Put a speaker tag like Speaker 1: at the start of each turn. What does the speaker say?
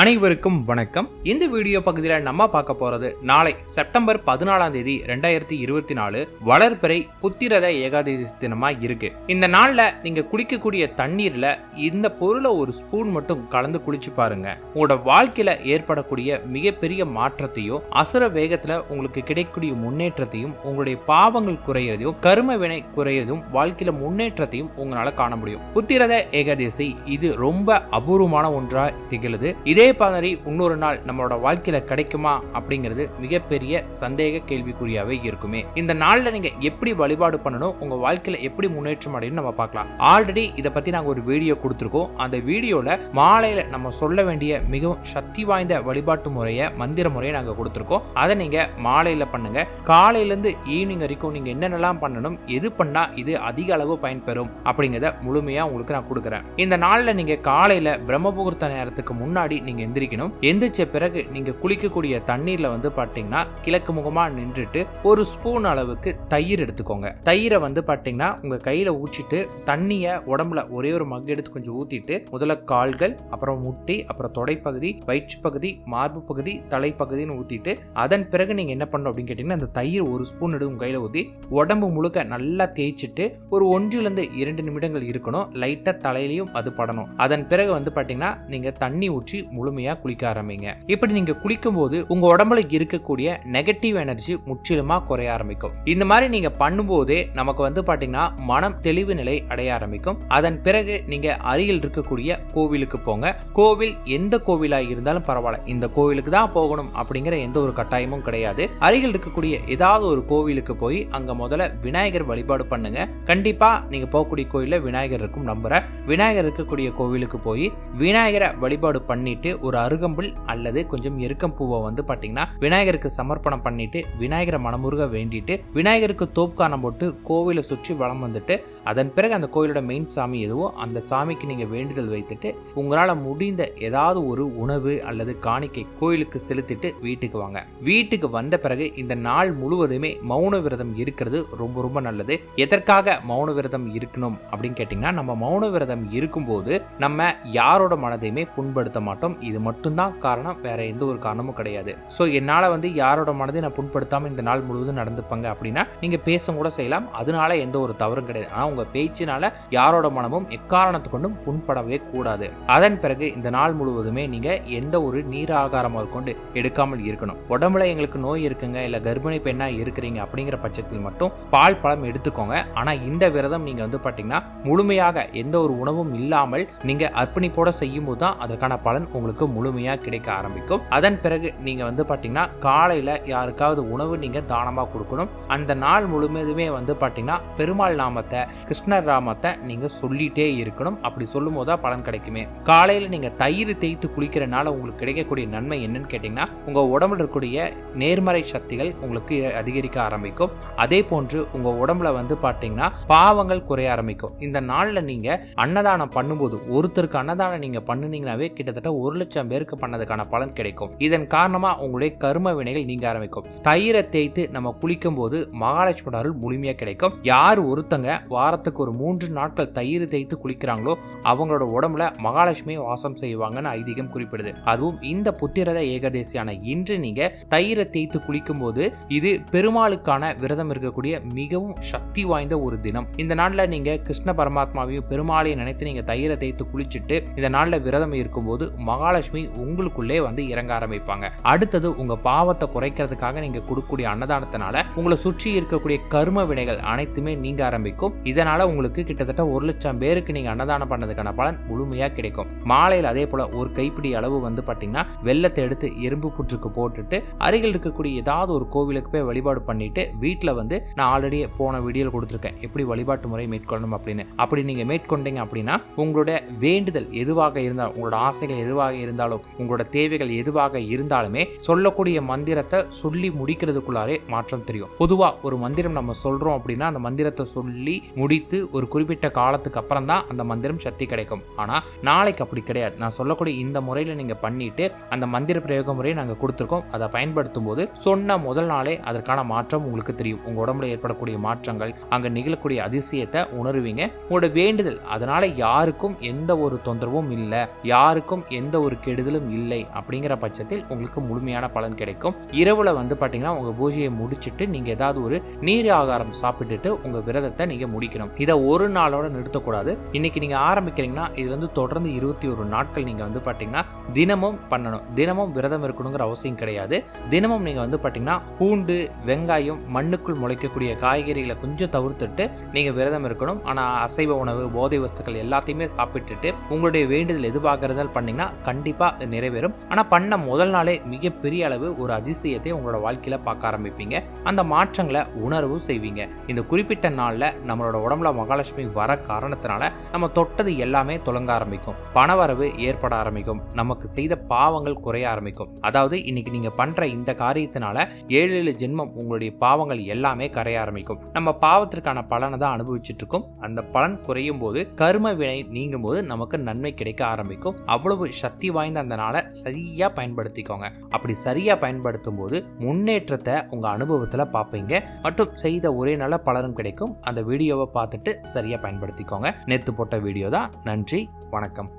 Speaker 1: அனைவருக்கும் வணக்கம். இந்த வீடியோ பகுதியில் நம்ம பார்க்க போறது நாளை செப்டம்பர் பதினாலாம் தேதி ரெண்டாயிரத்தி இருபத்தி நாலு வளர்பிறை புத்திரத ஏகாதசி தினமா இருக்கு. இந்த நாள்ல நீங்க குளிக்கக்கூடிய தண்ணீர்ல இந்த பொருளை ஒரு ஸ்பூன் மட்டும் கலந்து குளிச்சு பாருங்க. உங்களோட வாழ்க்கையில ஏற்படக்கூடிய மிகப்பெரிய மாற்றத்தையும் அசுர வேகத்துல உங்களுக்கு கிடைக்கக்கூடிய முன்னேற்றத்தையும் உங்களுடைய பாவங்கள் குறையிறதையும் கரும வினை குறையிறதும் வாழ்க்கையில முன்னேற்றத்தையும் உங்களால காண முடியும். புத்திரத ஏகாதசி இது ரொம்ப அபூர்வமான ஒன்றா திகழுது. இதே மாதிரி இன்னொரு நாள் நம்மளோட வாழ்க்கையில கிடைக்குமா அப்படிங்கிறது மிகப்பெரிய சந்தேக கேள்விக்குறியாவே இருக்குமே. இந்த நாள்ல நீங்க எப்படி வழிபாடு பண்ணணும் உங்க வாழ்க்கையில எப்படி முன்னேற்றம் அடையும் நம்ம பார்க்கலாம். ஆல்ரெடி இதை பத்தி நாங்க ஒரு வீடியோ கொடுத்துருக்கோம். அந்த வீடியோல மாலையில நம்ம சொல்ல வேண்டிய மிகவும் சக்தி வாய்ந்த வழிபாட்டு முறையை மந்திர முறையை நாங்க கொடுத்துருக்கோம். அதை நீங்க மாலையில பண்ணுங்க. காலையில இருந்து ஈவினிங் வரைக்கும் நீங்க என்னென்னலாம் பண்ணணும் எது பண்ணா இது அதிக அளவு பயன்பெறும் அப்படிங்கிறத முழுமையா உங்களுக்கு நான் கொடுக்குறேன். இந்த நாள்ல நீங்க காலையில பிரம்ம முகூர்த்த நேரத்துக்கு முன்னாடி நீங்க எந்திரிக்கணும். எந்திரிச்ச பிறகு நீங்க குளிக்கக்கூடிய தண்ணீர்ல வந்து பாத்தீங்கன்னா கிழக்கு முகமா நின்றுட்டு ஒரு ஸ்பூன் அளவுக்கு தயிர் எடுத்துக்கோங்க. தயிரை வந்து பாத்தீங்கன்னா உங்க கையில ஊற்றிட்டு தண்ணிய உடம்புல ஒரே ஒரு மக் எடுத்து கொஞ்சம் ஊத்திட்டு முதல்ல கால்கள் அப்புறம் முட்டி அப்புறம் தொடைப்பகுதி வயிற்று பகுதி மார்பு பகுதி தலைப்பகுதின்னு ஊத்திட்டு அதன் பிறகு நீங்க என்ன பண்ணணும் அப்படின்னு கேட்டீங்கன்னா அந்த தயிர் ஒரு ஸ்பூன் எடுத்து உங்க கையில ஊத்தி உடம்பு முழுக்க நல்லா தேய்ச்சிட்டு ஒரு ஒன்றுல இருந்து இரண்டு நிமிடங்கள் இருக்கணும். லைட்டா தலையிலையும் அது படணும். அதன் பிறகு வந்து பாத்தீங்கன்னா நீங்க தண்ணி ஊற்றி முழுமையாக குளிக்க ஆரம்பிங்க. இப்படி நீங்கள் குளிக்கும் போது உடம்புல இருக்கக்கூடிய நெகட்டிவ் எனர்ஜி முற்றிலுமாக குறைய ஆரம்பிக்கும். இந்த மாதிரி நீங்கள் பண்ணும்போதே நமக்கு வந்து பார்த்தீங்கன்னா மனம் தெளிவு நிலை அடைய ஆரம்பிக்கும். அதன் பிறகு நீங்கள் அருகில் இருக்கக்கூடிய கோவிலுக்கு போங்க. கோவில் எந்த கோவிலாக இருந்தாலும் பரவாயில்ல. இந்த கோவிலுக்கு தான் போகணும் அப்படிங்கிற எந்த ஒரு கட்டாயமும் கிடையாது. அருகில் இருக்கக்கூடிய ஏதாவது ஒரு கோவிலுக்கு போய் அங்கே முதல்ல விநாயகர் வழிபாடு பண்ணுங்க. கண்டிப்பாக நீங்கள் போகக்கூடிய கோயிலில் விநாயகர் இருக்கும் நம்புகிறேன் விநாயகர் இருக்கக்கூடிய கோவிலுக்கு போய் விநாயகரை வழிபாடு பண்ணிட்டு ஒரு அருகம்புல் அல்லது கொஞ்சம் எருக்கம் பூவை வந்து பாத்தீங்கன்னா விநாயகருக்கு சமர்ப்பணம் பண்ணிட்டு விநாயகரை மனமுருக வேண்டிட்டு விநாயகருக்கு தோப்கானம் போட்டு கோவிலை சுற்றி வளம் வந்துட்டு அதன் பிறகு அந்த கோயிலோட மெயின் சாமி எதுவோ அந்த சாமிக்கு நீங்கள் வேண்டுதல் வைத்துட்டு உங்களால் முடிந்த ஏதாவது ஒரு உணவு அல்லது காணிக்கை கோயிலுக்கு செலுத்திட்டு வீட்டுக்கு வாங்க. வீட்டுக்கு வந்த பிறகு இந்த நாள் முழுவதுமே மௌன விரதம் இருக்கிறது ரொம்ப ரொம்ப நல்லது. எதற்காக மௌன விரதம் இருக்கணும் அப்படின்னு கேட்டிங்கன்னா நம்ம மௌன விரதம் இருக்கும்போது நம்ம யாரோட மனதையுமே புண்படுத்த மாட்டோம். இது மட்டும்தான் காரணம் வேற எந்த ஒரு காரணமும் கிடையாது. ஸோ என்னால் வந்து யாரோட மனதை நான் புண்படுத்தாமல் இந்த நாள் முழுவதும் நடந்துப்பாங்க அப்படின்னா நீங்கள் பேச கூட செய்யலாம். அதனால எந்த ஒரு தவறும் கிடையாது. ஆனால் உங்கள் பேச்சினால யாரோட மனமும் எக்காரணத்து கொண்டும் புண்படவே கூடாது. அதன் பிறகு இந்த நாள் முழுவதுமே நீங்கள் எந்த ஒரு நீர் ஆகாரமாக கொண்டு எடுக்காமல் இருக்கணும். உடம்புல எங்களுக்கு நோய் இருக்குங்க இல்லை கர்ப்பிணி பெண்ணாக இருக்கிறீங்க அப்படிங்கிற பட்சத்தில் மட்டும் பால் பழம் எடுத்துக்கோங்க. ஆனால் இந்த விரதம் நீங்கள் வந்து பார்த்தீங்கன்னா முழுமையாக எந்த ஒரு உணவும் இல்லாமல் நீங்கள் அர்ப்பணிப்போட செய்யும் போது தான் அதற்கான பலன் உங்களுக்கு முழுமையாக கிடைக்க ஆரம்பிக்கும். அதன் பிறகு நீங்கள் வந்து பார்த்தீங்கன்னா காலையில் யாருக்காவது உணவு நீங்கள் தானமாக கொடுக்கணும். அந்த நாள் முழுமையுமே வந்து பார்த்தீங்கன்னா பெருமாள் நாமத்தை கிருஷ்ணராமத்தை நீங்கள் சொல்லிட்டே இருக்கணும். அப்படி சொல்லும் போது தான் பலன் கிடைக்குமே. காலையில் நீங்கள் தயிர் தேய்த்து குளிக்கிறனால உங்களுக்கு கிடைக்கக்கூடிய நன்மை என்னன்னு கேட்டிங்கன்னா உங்கள் உடம்புல இருக்கக்கூடிய நேர்மறை சக்திகள் உங்களுக்கு அதிகரிக்க ஆரம்பிக்கும். அதே போன்று உங்கள் உடம்புல வந்து பார்த்தீங்கன்னா பாவங்கள் குறைய ஆரம்பிக்கும். இந்த நாளில் நீங்கள் அன்னதானம் பண்ணும்போது ஒருத்தருக்கு அன்னதானம் நீங்கள் பண்ணுனீங்கனாவே கிட்டத்தட்ட ஒரு லட்சம் பேருக்கு பண்ணதுக்கான பலன் கிடைக்கும். இதன் காரணமாக உங்களுடைய கரும வினைகள் நீங்க ஆரம்பிக்கும். தயிரை தேய்த்து நம்ம குளிக்கும் போது மகாலட்சுமி அருள் முழுமையாக கிடைக்கும். யார் ஒருத்தங்க வாரத்துக்கு ஒரு மூன்று நாட்கள் தயிர் தேய்த்து குளிக்கிறாங்களோ அவங்களோட உடம்புல மகாலட்சுமி வாசம் செய்வாங்கன்னு ஐதீகம் குறிப்பிடுது. அதுவும் இந்த புத்திரத ஏகதேசியான இன்று நீங்க தயிரை தேய்த்து குளிக்கும் போது இது பெருமாளுக்கான விரதம் இருக்கக்கூடிய மிகவும் சக்தி வாய்ந்த ஒரு தினம். இந்த நாளில் நீங்க கிருஷ்ண பரமாத்மாவையும் பெருமாளையும் நினைத்து நீங்க தயிரை தேய்த்து குளிச்சுட்டு இந்த நாளில் விரதம் இருக்கும்போது மகாலட்சுமி உங்களுக்குள்ளே வந்து இறங்க ஆரம்பிப்பாங்க. அடுத்தது உங்க பாவத்தை குறைக்கிறதுக்காக நீங்க கொடுக்கக்கூடிய அன்னதானத்தினால உங்களை சுற்றி இருக்கக்கூடிய கர்ம வினைகள் அனைத்துமே நீங்க ஆரம்பிக்கும். இதனால் உங்களுக்கு கிட்டத்தட்ட ஒரு லட்சம் பேருக்கு நீங்கள் அன்னதானம் பண்ணதுக்கான பலன் முழுமையாக கிடைக்கும். மாலையில் அதே போல் ஒரு கைப்பிடி அளவு வந்து பார்த்தீங்கன்னா வெள்ளத்தை எடுத்து எறும்பு புற்றுக்கு போட்டுட்டு அருகில் இருக்கக்கூடிய ஏதாவது ஒரு கோவிலுக்கு போய் வழிபாடு பண்ணிட்டு வீட்டில் வந்து நான் ஆல்ரெடி போன வீடியோவில் கொடுத்துருக்கேன். எப்படி வழிபாட்டு முறை மேற்கொள்ளணும் அப்படின்னு. அப்படி நீங்கள் மேற்கொண்டீங்க அப்படின்னா உங்களோட வேண்டுதல் எதுவாக இருந்தாலும் உங்களோட ஆசைகள் எதுவாக இருந்தாலும் உங்களோட தேவைகள் எதுவாக இருந்தாலுமே சொல்லக்கூடிய மந்திரத்தை சொல்லி முடிக்கிறதுக்குள்ளாரே மாற்றம் தெரியும். பொதுவாக ஒரு மந்திரம் நம்ம சொல்கிறோம் அப்படின்னா அந்த மந்திரத்தை சொல்லி முடி முடித்து ஒரு குறிப்பிட்ட காலத்துக்கு அப்புறம் தான் அந்த மந்திரம் சக்தி கிடைக்கும். ஆனால் நாளைக்கு அப்படி கிடையாது. நான் சொல்லக்கூடிய இந்த முறையில் நீங்கள் பண்ணிட்டு அந்த மந்திர பிரயோக முறையை நாங்கள் கொடுத்துருக்கோம். அதை பயன்படுத்தும் போது சொன்ன முதல் நாளே அதற்கான மாற்றம் உங்களுக்கு தெரியும். உங்கள் உடம்புல ஏற்படக்கூடிய மாற்றங்கள் அங்கே நிகழக்கூடிய அதிசயத்தை உணருவீங்க. உங்களோட வேண்டுதல் அதனால யாருக்கும் எந்த ஒரு தொந்தரவும் இல்லை யாருக்கும் எந்த ஒரு கெடுதலும் இல்லை அப்படிங்கிற பட்சத்தில் உங்களுக்கு முழுமையான பலன் கிடைக்கும். இரவில் வந்து பார்த்தீங்கன்னா உங்கள் பூஜையை முடிச்சுட்டு நீங்கள் ஏதாவது ஒரு நீர் ஆகாரம் சாப்பிட்டுட்டு உங்கள் விரதத்தை நீங்கள் முடிக்கணும். இதை ஒரு நாளோட நிறுத்தக்கூடாது. இன்னைக்கு நீங்கள் ஆரம்பிக்கிறீங்கன்னா இது வந்து தொடர்ந்து இருபத்தி ஒரு நாட்கள் நீங்கள் வந்து பார்த்தீங்கன்னா தினமும் பண்ணணும். தினமும் விரதம் இருக்கணுங்கிற அவசியம் கிடையாது. தினமும் நீங்கள் வந்து பார்த்தீங்கன்னா பூண்டு வெங்காயம் மண்ணுக்குள் முளைக்கக்கூடிய காய்கறிகளை கொஞ்சம் தவிர்த்துட்டு நீங்கள் விரதம் இருக்கணும். ஆனால் அசைவ உணவு போதை வஸ்துக்கள் எல்லாத்தையுமே சாப்பிட்டுட்டு உங்களுடைய வேண்டுதல் எதிர்பார்க்கறதால் பண்ணீங்கன்னா கண்டிப்பாக நிறைவேறும். ஆனால் பண்ண முதல் நாளே மிகப்பெரிய அளவு ஒரு அதிசயத்தை உங்களோட வாழ்க்கையில் பார்க்க ஆரம்பிப்பீங்க. அந்த மாற்றங்களை உணர்வும் செய்வீங்க. இந்த குறிப்பிட்ட நாளில் நம்மளோட உடம்புல மகாலட்சுமி வர காரணத்தினால நம்ம தொட்டது எல்லாமே தொடங்க ஆரம்பிக்கும். பணவரவு ஏற்பட ஆரம்பிக்கும். நமக்கு செய்த பாவங்கள் குறைய ஆரம்பிக்கும். அதாவது இன்னைக்கு நீங்க பண்ற இந்த காரியத்தினால ஏழு ஏழு ஜென்மம் உங்களுடைய பாவங்கள் எல்லாமே கரைய ஆரம்பிக்கும். நம்ம பாவத்திற்கான பலனை தான் அனுபவிச்சுட்டு இருக்கோம் அந்த பலன் குறையும் போது கர்ம வினை நீங்கும் போது நமக்கு நன்மை கிடைக்க ஆரம்பிக்கும். அவ்வளவு சக்தி வாய்ந்த அந்த நாளை சரியா பயன்படுத்திக்கோங்க. அப்படி சரியா பயன்படுத்தும் போது முன்னேற்றத்தை உங்க அனுபவத்துல பார்ப்பீங்க. மற்றும் செய்த ஒரே நல்ல பலனும் கிடைக்கும். அந்த வீடியோவை பார்த்துட்டு சரியாக பயன்படுத்திக்கோங்க. நேற்று போட்ட வீடியோ தான் நன்றி வணக்கம்.